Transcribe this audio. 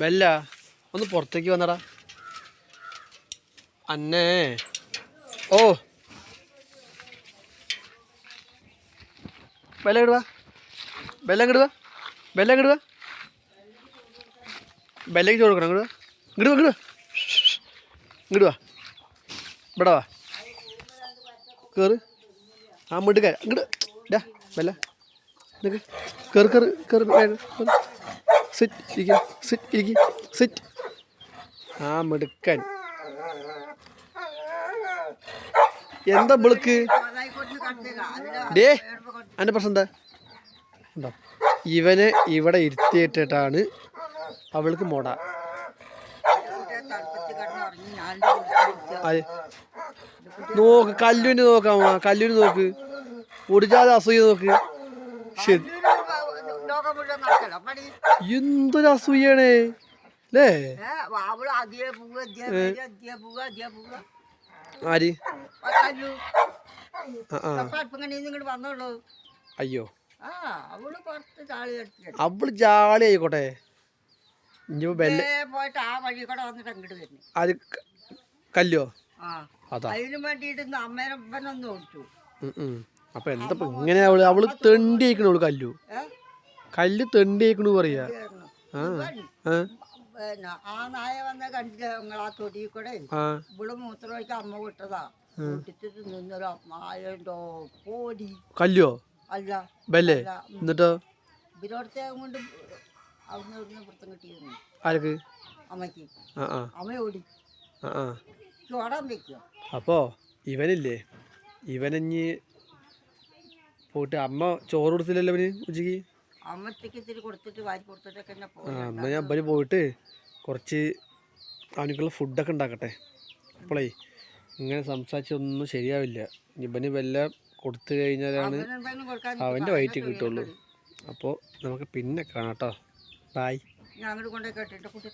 Bella ഒന്ന് പുറത്തേക്ക് വന്നടാ. അന്നേ. ഓ. ബെല്ല കിടുവാ ബെല്ല ഇങ്ങട് വാ. ബെല്ല ഇങ്ങട് വാ. ബെല്ലയ്ക്ക് ചോറ് കൊടുക്കണം. ഇങ്ങട് ഇങ്ങോട്ട് ഇങ്ങട് വാ ഇവിടെ വാ. കയറ് ആ മുട്ട് കയറി. ഇങ്ങോട്ട് ഡാ ബെല്ല നിക്ക്. കേറ് കേറ് കയറ് വേഗം. കയറ്. സിറ്റ് ഇരിക്കുക സിറ്റ് ഇരിക്കുക സിറ്റ് ആ മിടുക്കൻ. എന്താ വിളിക്ക് ഡേ അതിന്റെ പ്രശ്നം എന്താ? ഇവനെ ഇവിടെ ഇരുത്തിയിട്ടിട്ടാണ് അവൾക്ക് മോട. നോക്ക് കല്ലുവിന് നോക്കാമോ കല്ലുവിന് നോക്ക്. ഒടിച്ചാതെ അസൂയ നോക്ക്. ശരി ലോകം മുഴുവൻ നടക്കല പണി എന്തൊരു അസൂയാണേ അല്ലേ അവൾ അതിയെ പോവുക അതിയെ വരിക, അതിയെ പോവുക അതിയെ പോവുക ആര്? ഇങ്ങോട്ട് വന്നോളൂ. അയ്യോ. അവൾ ജാളി ആയിക്കോട്ടെ. പോയിട്ട് ആ വഴി കൂടെ വന്നിട്ട് അങ്ങോട്ട് വരുന്നു അത് കല്ലോ? ആ. അതാ. അതിന് വേണ്ടിയിട്ട് ഇന്ന് അമ്മേനെ ഇവനൊന്ന് ഓടിച്ചു. ഉം, ഉം. അപ്പൊ എന്താ ഇങ്ങനെ അവൾ അവൾ തെണ്ടി അയക്കണു അവൾ കല്ലു? കല്ല് തെണ്ടിയേക്കണു പറയാ. ആ ആ. പിന്നെ ആ നായ വന്ന ആ തൊടി കൂടെ ഇവിടെ മൂത്രമൊഴിക്ക് അമ്മ വിട്ടതാ. വിട്ടിട്ട് നിന്നൊരു നായണ്ടോ പോടി. കല്ലോ അല്ല. ബല്ലേ. എന്നിട്ടോ? ഇവരോടത്തെ കൊണ്ട് അവിടുന്ന് ഇവിടുന്ന് വൃത്തം കിട്ടിയിരുന്നു. ആർക്ക് അമ്മയ്ക്ക്. അമ്മ ഓടി. ചോടാൻ വെക്കുക അപ്പോ ഇവനില്ലേ? ഇവനഞ്ഞ് പോയിട്ട് അമ്മ ചോറ് കൊടുത്തില്ലല്ലോ അവന് ഉച്ചയ്ക്ക് അമ്മത്തേക്ക് ഇത്തിരി കൊടുത്തിട്ട് വാരി കൊടുത്തിട്ടൊക്കെ ആ ഞാൻ അവന് പോയിട്ട് കുറച്ച് അവനക്കുള്ള ഫുഡൊക്കെ ഉണ്ടാക്കട്ടെ. അപ്പോളേ ഇങ്ങനെ സംസാരിച്ചൊന്നും ശരിയാവില്ല. ഇവന് വല്ല കൊടുത്തു കഴിഞ്ഞാലാണ് കൊടുക്കാൻ അവന്റെ വയറ്റിൽ കിട്ടുള്ളൂ. അപ്പോൾ നമുക്ക് പിന്നെ കാണാം കേട്ടോ ബായ് ഞാൻ അങ്ങോട്ട് കൊണ്ടുപോയി കേട്ടിട്ട് കുട്ടി